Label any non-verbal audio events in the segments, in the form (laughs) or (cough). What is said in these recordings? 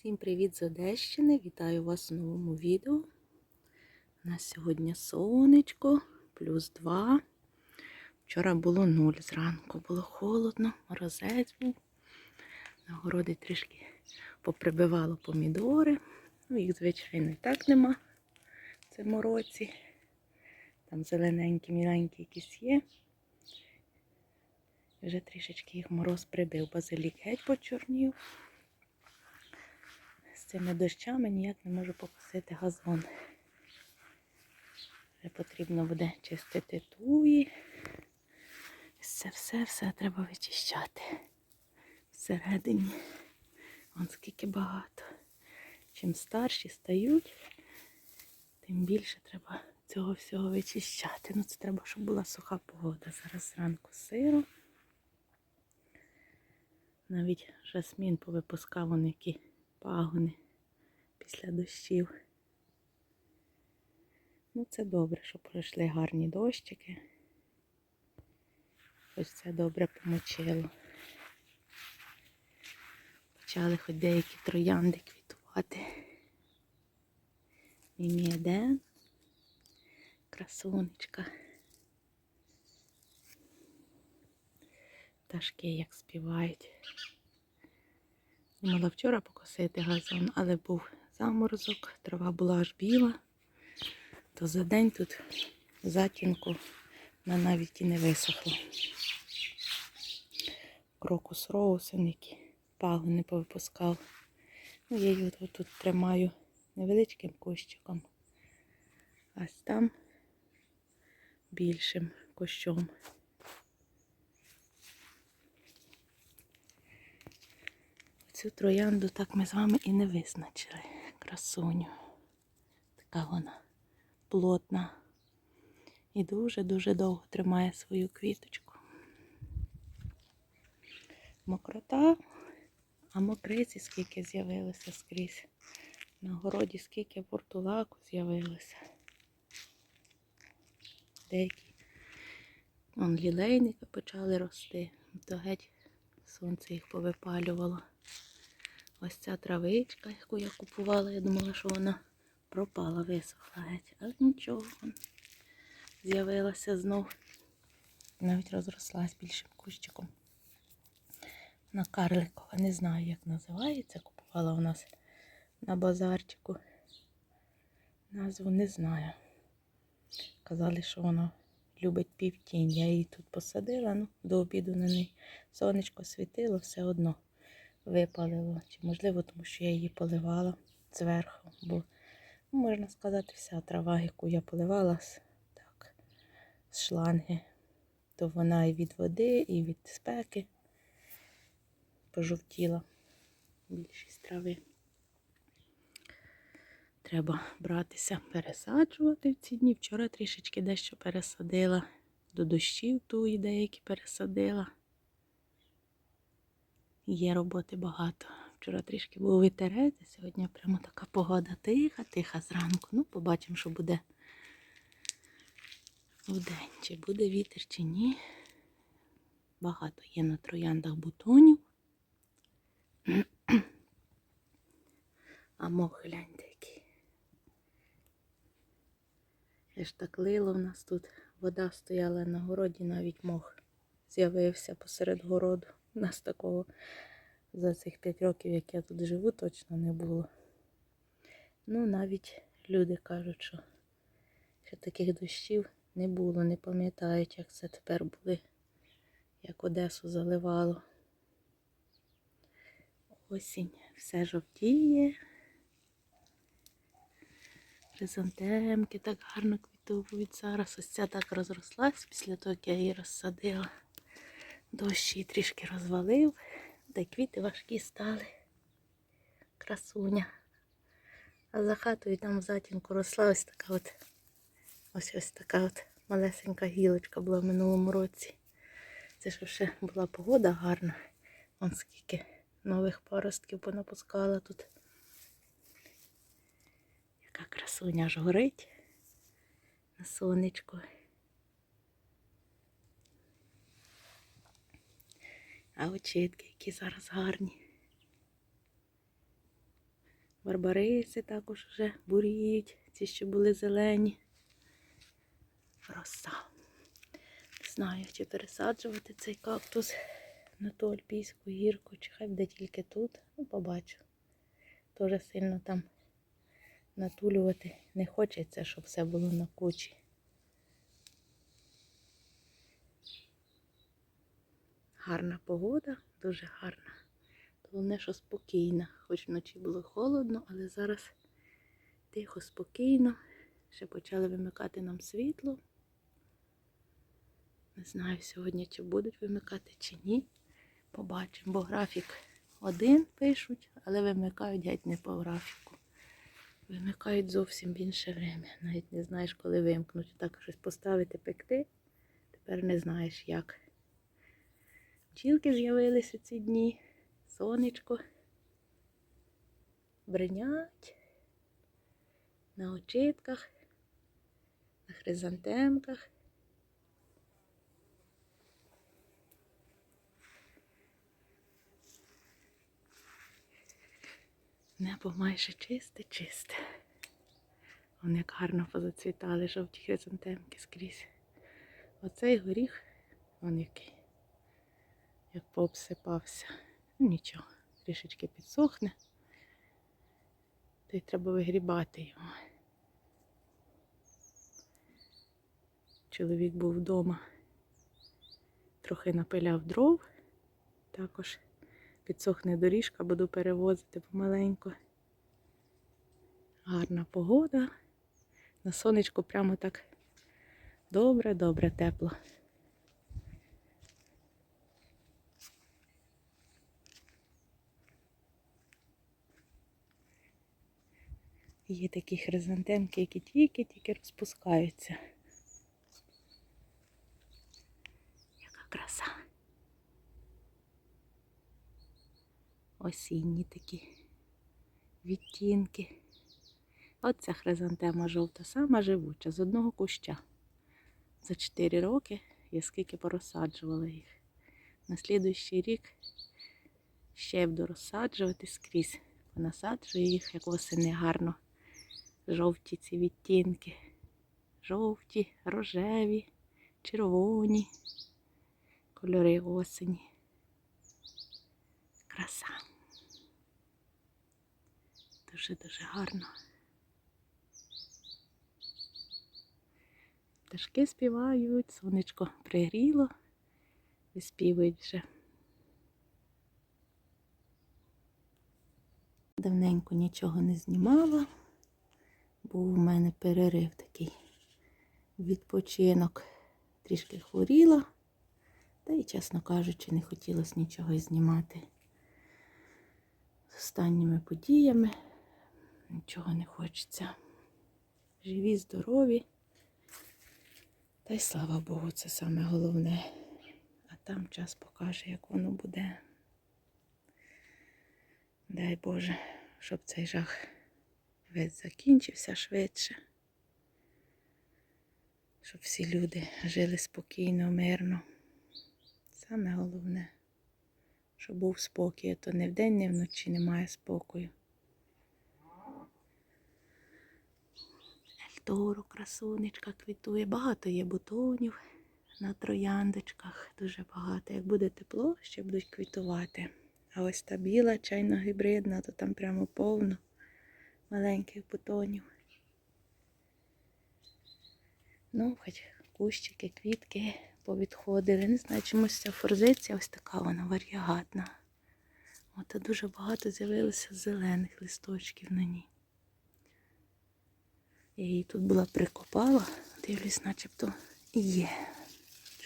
Всім привіт з Одещини! Вітаю вас у новому відео. У нас сьогодні сонечко, плюс 2. Вчора було 0 зранку, було холодно, морозець був. На городі трішки поприбивало помідори. Ну, їх, звичайно, і так нема в цьому році. Там зелененькі, міленькі якісь є. Вже трішечки їх мороз прибив, базилік геть почорнів. Цими дощами ніяк не можу покосити газон. Вже потрібно буде чистити туї. Це все-все треба вичищати. Всередині. Вон скільки багато. Чим старші стають, тим більше треба цього всього вичищати. Ну це треба, щоб була суха погода. Зараз зранку сиру. Навіть жасмін повипускав вони які пагони після дощів. Ну, це добре, що пройшли гарні дощики. Ось це добре помочило. Почали хоч деякі троянди квітувати. Міміеден, красунечка. Пташки як співають. Думала вчора покосити газон, але був заморозок, трава була аж біла, то за день тут затінку вона навіть і не висохла. Крокус роусен, які пагони повипускав. Ну, я тут, тут тримаю невеличким кущиком, а там більшим кущом. Цю троянду так ми з вами і не визначили. Красуню. Така вона плотна. І дуже-дуже довго тримає свою квіточку. Мокрота, а мокриці скільки з'явилося скрізь. На городі скільки портулаку з'явилося. Деякі лілейники почали рости, то геть сонце їх повипалювало. Ось ця травичка, яку я купувала, я думала, що вона пропала, висохла геть. Але нічого, з'явилася знов. Навіть розрослась більшим кущиком. На карликова, не знаю, як називається. Купувала у нас на базарчику. Назву не знаю. Казали, що вона любить півтінь. Я її тут посадила, ну, до обіду на неї сонечко світило все одно випалило. Чи можливо, тому що я її поливала зверху. Бо, ну, можна сказати, вся трава, яку я поливала так, з шланги, то вона і від води, і від спеки пожовтіла більшість трави. Треба братися, пересаджувати в ці дні. Вчора трішечки дещо пересадила. До дощів ту і деякі пересадила. Є роботи багато. Вчора трішки був вітерець, сьогодні прямо така погода тиха, тиха зранку. Ну, побачимо, що буде вдень. Чи буде вітер, чи ні. Багато є на трояндах бутонів. А мох гляньте який. Я ж так лило в нас тут. Вода стояла на городі, навіть мох з'явився посеред городу. У нас такого за цих 5 років, як я тут живу, точно не було. Ну, навіть люди кажуть, що, що таких дощів не було, не пам'ятають, як це тепер були, як Одесу заливало. Осінь все жовтіє. Хризантемки так гарно квітують зараз. Ось ця так розрослась після того, як я її розсадила. Дощ її трішки розвалив, й квіти важкі стали. Красуня. А за хатою там в затінку росла ось така от ось ось така от малесенька гілочка була в минулому році. Це ж ще була погода гарна. Вон скільки нових паростків понапускала тут. Яка красуня аж горить на сонечку. А очітки, які зараз гарні. Барбариси також вже буріють, ці, що були зелені. Роса. Не знаю, чи пересаджувати цей кактус на ту альпійську гірку, чи хай буде тільки тут. Ну, побачу. Дуже сильно там натулювати не хочеться, щоб все було на кучі. Гарна погода, дуже гарна. Головне, що спокійна. Хоч вночі було холодно, але зараз тихо, спокійно. Ще почали вимикати нам світло. Не знаю сьогодні, чи будуть вимикати, чи ні. Побачимо, бо графік один пишуть, але вимикають геть не по графіку. Вимикають зовсім в інше время. Навіть не знаєш, коли вимкнуть. Так щось поставити, пекти. Тепер не знаєш як. Бджілки з'явилися ці дні. Сонечко. Бринять. На очитках, на хризантемках. Небо майже чисте, чисте. Вони як гарно позацвітали жовті хризантемки скрізь. Оцей горіх, он який, як пообсипався. Ну нічого, трішечки підсохне. Та й треба вигрібати його. Чоловік був вдома, трохи напиляв дров, також підсохне доріжка, буду перевозити помаленьку. Гарна погода. На сонечку прямо так добре, добре, тепло. Є такі хризантемки, які тільки-тільки розпускаються. Яка краса. Осінні такі відтінки. Оця хризантема жовта, сама живуча, з одного куща. За 4 роки я скільки порозсаджувала їх. На слідуючий рік ще буду розсаджувати скрізь. Понасаджую їх, як восени гарно. Жовті ці відтінки. Жовті, рожеві, червоні, кольори осені. Краса. Дуже-дуже гарно. Пташки співають, сонечко пригріло, виспівують вже. Давненько нічого не знімала. Був у мене перерив такий відпочинок. Трішки хворіла, та й, чесно кажучи, не хотілося нічого знімати. З останніми подіями нічого не хочеться. Живі, здорові. Та й слава Богу, це саме головне. А там час покаже, як воно буде. Дай Боже, щоб цей жах весь закінчився швидше. Щоб всі люди жили спокійно, мирно. Саме головне, щоб був спокій, а то не вдень, не вночі немає спокою. Ельтору, красунечка квітує. Багато є бутонів на трояндочках. Дуже багато. Як буде тепло, ще будуть квітувати. А ось та біла чайно гібридна, то там прямо повно маленьких бутонів. Ну, хоч кущики, квітки повідходили. Не знаю, чомусь ця форзиція ось така вона варіагатна. От дуже багато з'явилося зелених листочків на ній. Я її тут була прикопала, дивлюсь, начебто є.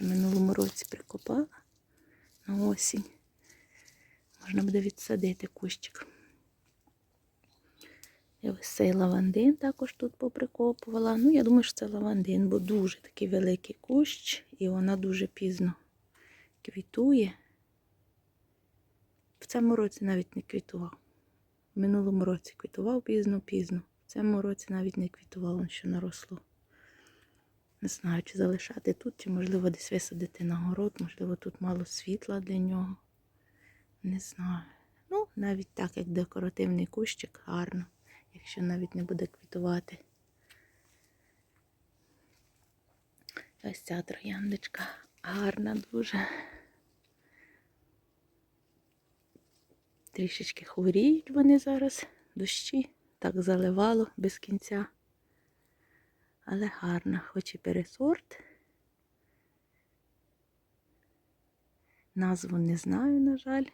В минулому році прикопала на осінь. Можна буде відсадити кущик. Я ось цей лавандин також тут поприкопувала. Ну, я думаю, що це лавандин, бо дуже такий великий кущ, і вона дуже пізно квітує. В цьому році навіть не квітував. В минулому році квітував пізно-пізно. В цьому році навіть не квітував, воно що наросло. Не знаю, чи залишати тут, чи, можливо, десь висадити на город, можливо, тут мало світла для нього. Не знаю. Ну, навіть так, як декоративний кущик, гарно, якщо навіть не буде квітувати. Ось ця трояндочка гарна дуже. Трішечки хворіють вони зараз, дощі, так заливало без кінця. Але гарна, хоч і пересорт. Назву не знаю, на жаль.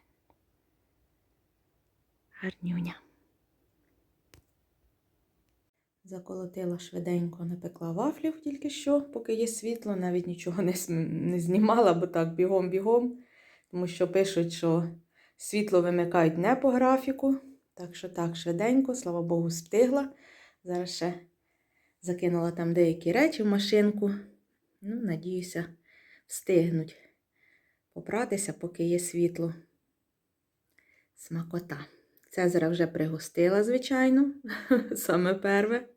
Гарнюня. Заколотила швиденько, напекла вафлів тільки що, поки є світло, навіть нічого не, не знімала, бо так бігом-бігом. Тому що пишуть, що світло вимикають не по графіку. Так що так, швиденько, слава Богу, встигла. Зараз ще закинула там деякі речі в машинку. Ну, надіюся, встигнуть попратися, поки є світло. Смакота. Цезаря вже пригостила, звичайно, (laughs) саме перве.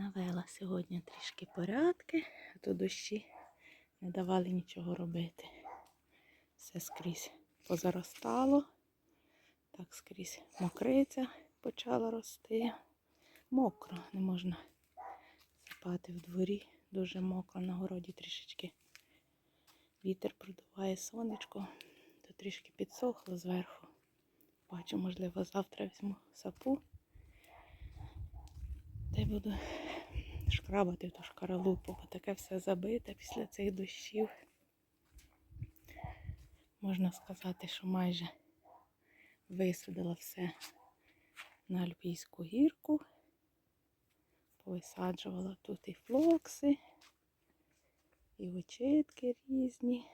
Навела сьогодні трішки порядки, а то дощі не давали нічого робити. Все скрізь позаростало, так скрізь мокриця почала рости. Мокро, не можна спати в дворі. Дуже мокро на городі трішечки. Вітер продуває сонечко, то трішки підсохло зверху. Бачу, можливо, завтра візьму сапу. Та й буду шкрабати ту шкаралупу, бо таке все забите після цих дощів. Можна сказати, що майже висадила все на Альпійську гірку. Повисаджувала тут і флокси, і очитки різні.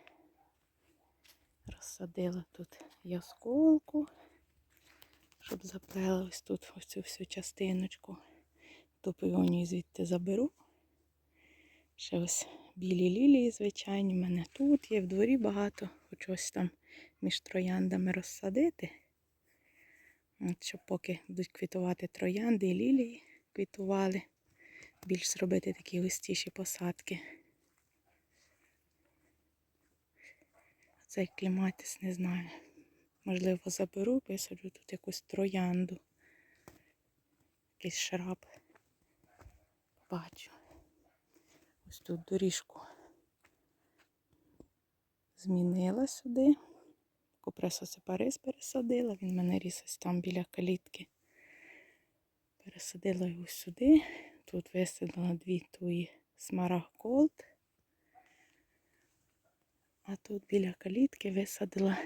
Розсадила тут ясколку, щоб заплела ось тут ось цю всю частиночку. Ту півонію звідти заберу. Ще ось білі лілії, звичайні, в мене тут є, в дворі багато. Хочу ось там між трояндами розсадити. От, щоб поки будуть квітувати троянди і лілії квітували, більш зробити такі густіші посадки. Цей кліматис не знаю. Можливо, заберу, висаджу тут якусь троянду. Якийсь шраб. Бачу. Ось тут доріжку змінила сюди. Купресосипарис пересадила, він мене ріс ось там біля калітки. Пересадила його сюди. Тут висадила дві туї смарагд голд. А тут біля калітки висадила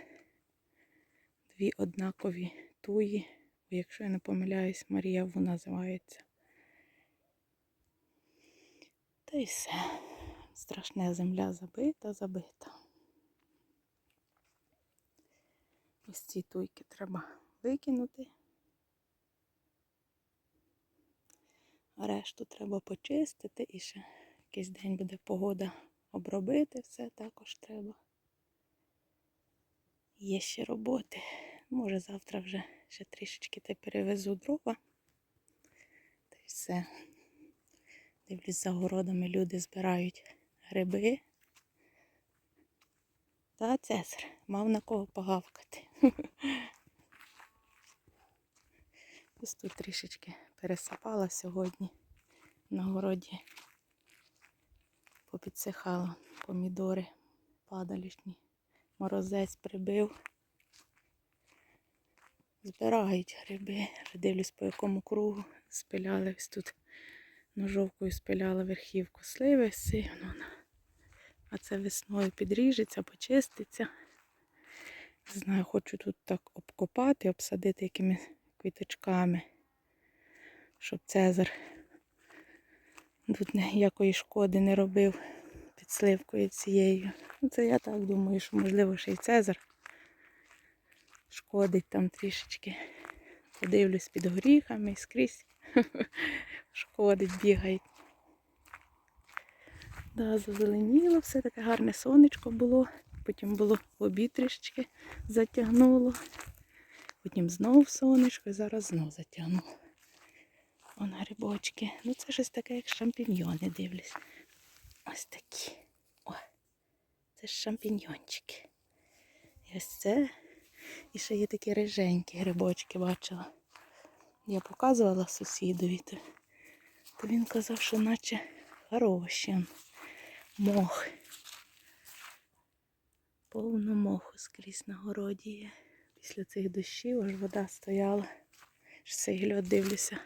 дві однакові туї. Якщо я не помиляюсь, Марієву називається. Та й все. Страшна земля забита, забита. Ось ці туйки треба викинути. А решту треба почистити і ще якийсь день буде погода обробити все також треба. Є ще роботи. Може завтра вже ще трішечки та перевезу дрова. Та й все. Дивлюсь, за городами люди збирають гриби. Та Цезар мав на кого погавкати. (laughs) Ось тут трішечки пересипала сьогодні на городі. Попідсихала помідори падалішні. Морозець прибив. Збирають гриби. Дивлюсь, по якому кругу спиляли ось тут ножовкою спиляла верхівку сливи сильно. А це весною підріжеться, почиститься. Не знаю, хочу тут так обкопати, обсадити якимись квіточками, щоб Цезар тут ніякої шкоди не робив під сливкою цією. Ну, Це я так думаю, що можливо ще й Цезар шкодить там трішечки. Подивлюсь під горіхами і скрізь. (laughs) Шкодить, бігає. Да, зазеленіло, все таке гарне сонечко було. Потім було обід затягнуло. Потім знов сонечко і зараз знов затягнуло. Вон грибочки. Ну це щось таке, як шампіньйони дивлюсь. Ось такі. О, це ж шампіньйончики. І ось це. І ще є такі риженькі грибочки бачила. Я показувала сусідові, то, то він казав, що наче хороші. Мох. Повно моху скрізь на городі є. Після цих дощів аж вода стояла. Аж цей льод дивлюся.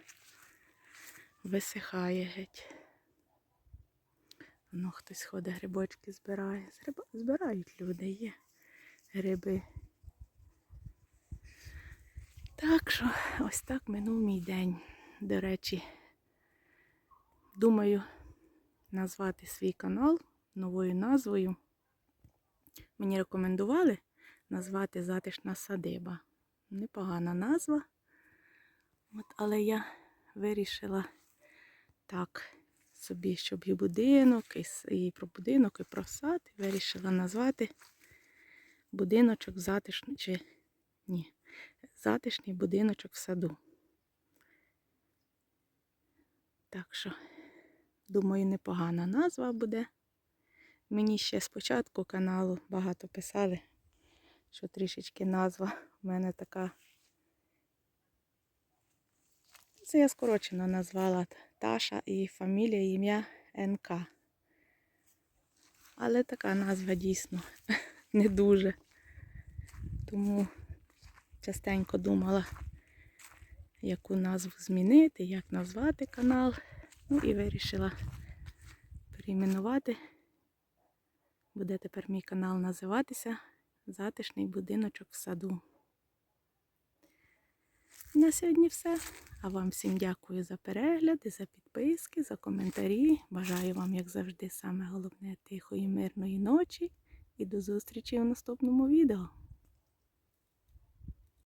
Висихає геть. Ну, хтось ходить, грибочки збирає. Збирають люди, є гриби. Так що ось так минув мій день. До речі, думаю назвати свій канал новою назвою. Мені рекомендували назвати Затишна садиба. Непогана назва. От, але я вирішила так собі, щоб і будинок, і, про будинок, і про сад. Вирішила назвати будиночок затишний чи ні, затишний будиночок в саду. Так що Думаю, непогана назва буде. Мені ще спочатку каналу багато писали, що трішечки назва в мене така. Це я скорочено назвала Таша і фамілія, ім'я НК. Але така назва дійсно (laughs) не дуже. Тому частенько думала, яку назву змінити, як назвати канал. Ну і вирішила перейменувати. Буде тепер мій канал називатися Затишний будиночок в саду. На сьогодні все. А вам всім дякую за перегляди, за підписки, за коментарі. Бажаю вам, як завжди, саме головне тихої, мирної ночі. І до зустрічі у наступному відео.